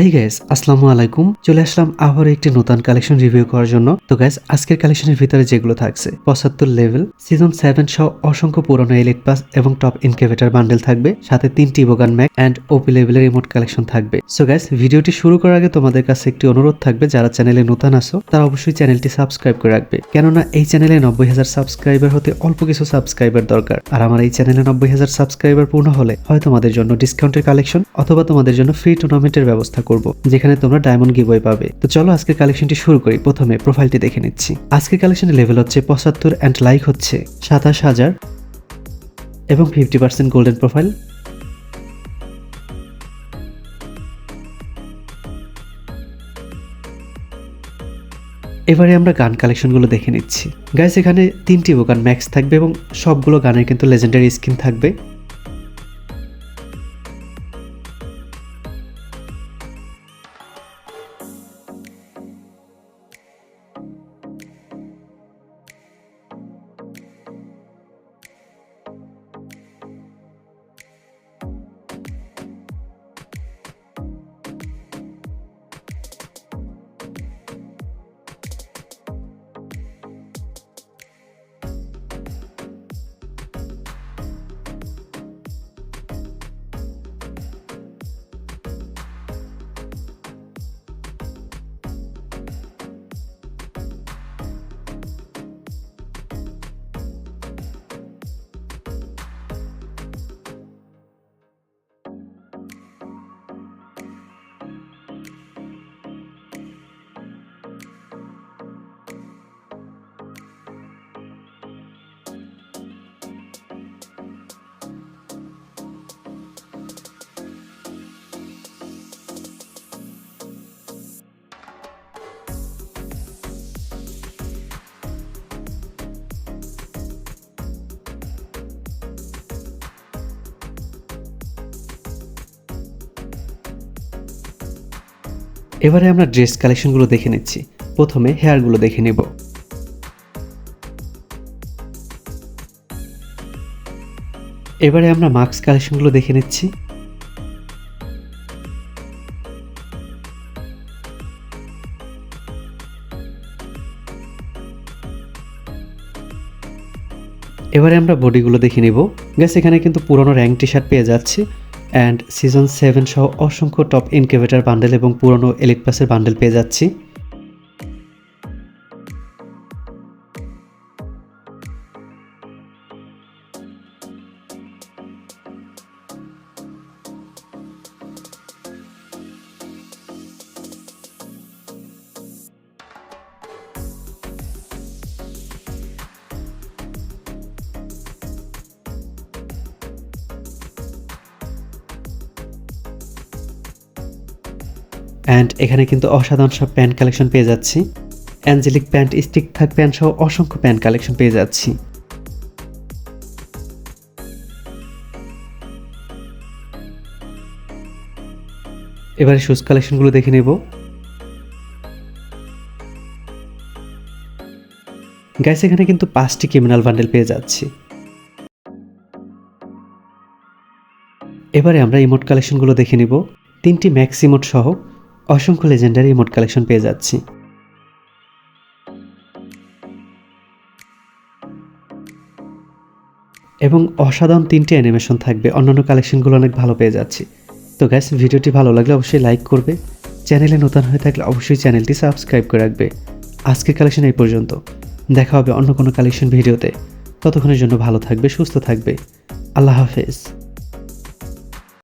এই গ্যাস আসসালামু আলাইকুম। চলে আসলাম আবার একটি নতুন কালেকশন রিভিউ করার জন্য। তো গ্যাস আজকের কালেকশনের ভিতরে যেগুলো থাকছে, পঁচাত্তর লেভেল সিজন সেভেন সহ অসংখ্য পুরনো এলিট পাস এবং টপ ইনকেভেটার বান্ডেল থাকবে, সাথে তিনটি বোগান ম্যাক অ্যান্ড ওপি লেভেলের রিমোট কালেকশন থাকবে। সো গ্যাস ভিডিওটি শুরু করার আগে তোমাদের কাছে একটি অনুরোধ থাকবে, যারা চ্যানেলে নতুন আসো তারা অবশ্যই চ্যানেলটি সাবস্ক্রাইব করে রাখবে। কেননা এই চ্যানেলে নব্বই হাজার সাবস্ক্রাইবার হতে অল্প কিছু সাবস্ক্রাইবার দরকার। আর আমার এই চ্যানেলে নব্বই হাজার সাবস্ক্রাইবার পূর্ণ হলে, হয় তোমাদের জন্য ডিসকাউন্টের কালেকশন অথবা তোমাদের জন্য ফ্রি টুর্নামেন্টের ব্যবস্থা করব, যেখানে তোমরা ডায়মন্ড গিভওয়ে পাবে। তো চলো আজকের কালেকশনটি শুরু করি। প্রথমে প্রোফাইলটি দেখে নিচ্ছি। আজকের কালেকশনের লেভেল হচ্ছে পঁচাত্তর অ্যান্ড লাইক হচ্ছে সাতাশ হাজার এবং ফিফটি পার্সেন্ট গোল্ডেন প্রোফাইল এবারে আমরা গান কালেকশনগুলো দেখে নিচ্ছি। গাইস এখানে তিনটি গান ম্যাক্স থাকবে এবং সবগুলো গানের কিন্তু লেজেন্ডারি স্কিন থাকবে। এবারে আমরা ড্রেস কালেকশনগুলো দেখে নিচ্ছি। প্রথমে হেয়ারগুলো দেখে নেব। এবারে আমরা মাস্ক কালেকশনগুলো দেখে নিচ্ছি। এবারে আমরা বডিগুলো দেখে নিব। গ্যাস এখানে কিন্তু পুরনো র্যাঙ্ক টি শার্ট পেয়ে যাচ্ছে। অ্যান্ড সিজন সেভেন সহ অসংখ্য টপ ইনকিউবেটার বান্ডেল এবং পুরনো এলিট পাসের বান্ডেল পেয়ে যাচ্ছি। অ্যান্ড এখানে কিন্তু অসাধারণ সব প্যান্ট কালেকশন পেয়ে যাচ্ছি। অ্যাঞ্জেলিক প্যান্ট স্টিক থাক প্যান্ট সহ অসংখ্য প্যান্ট কালেকশন পেয়ে যাচ্ছি। এবারে শুজ কালেকশনগুলো দেখে নেব। গ্যাস এখানে কিন্তু পাঁচটি ক্রিমিনাল বান্ডেল পেয়ে যাচ্ছি। এবারে আমরা ইমোট কালেকশনগুলো দেখে নিব। তিনটি ম্যাক্স ইমোট সহ অসংখ্য লেজেন্ডারি ইমোট কালেকশন পেয়ে যাচ্ছি। এবং অসাধারণ তিনটি অ্যানিমেশন থাকবে। অন্যান্য কালেকশনগুলো অনেক ভালো পেয়ে যাচ্ছি। তো গ্যাস ভিডিওটি ভালো লাগলে অবশ্যই লাইক করবে। চ্যানেলে নতুন হয়ে থাকলে অবশ্যই চ্যানেলটি সাবস্ক্রাইব করে রাখবে। আজকের কালেকশন এই পর্যন্ত। দেখা হবে অন্য কোনো কালেকশন ভিডিওতে। ততক্ষণের জন্য ভালো থাকবে, সুস্থ থাকবে। আল্লাহ হাফেজ।